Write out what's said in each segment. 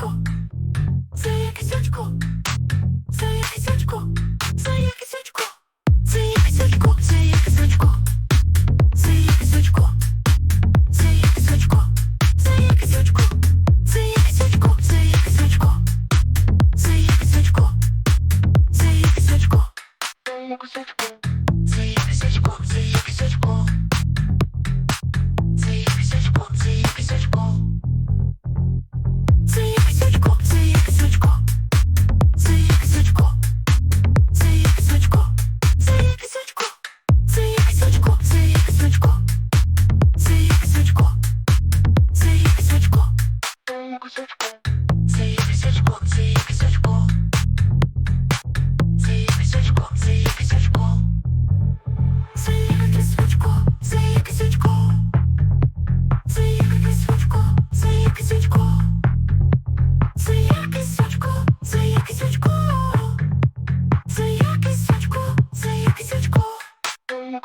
очко. Це якесь очко. Це якесь очко. Це якесь очко. Це якесь очко. Це якесь очко. Це якесь очко. Це якесь очко. Це якесь очко. Це якесь очко. Це якесь очко. Це якесь очко. Це якесь очко. Це якесь очко. козачку. Це є кисячко, це є кисячко. Це є кисячко, це є кисячко. Це є кисячко, це є кисячко. Це є кисячко, це є кисячко. Це є кисячко, це є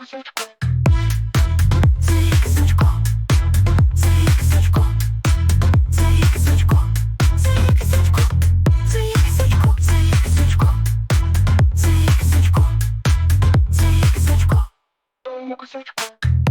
Music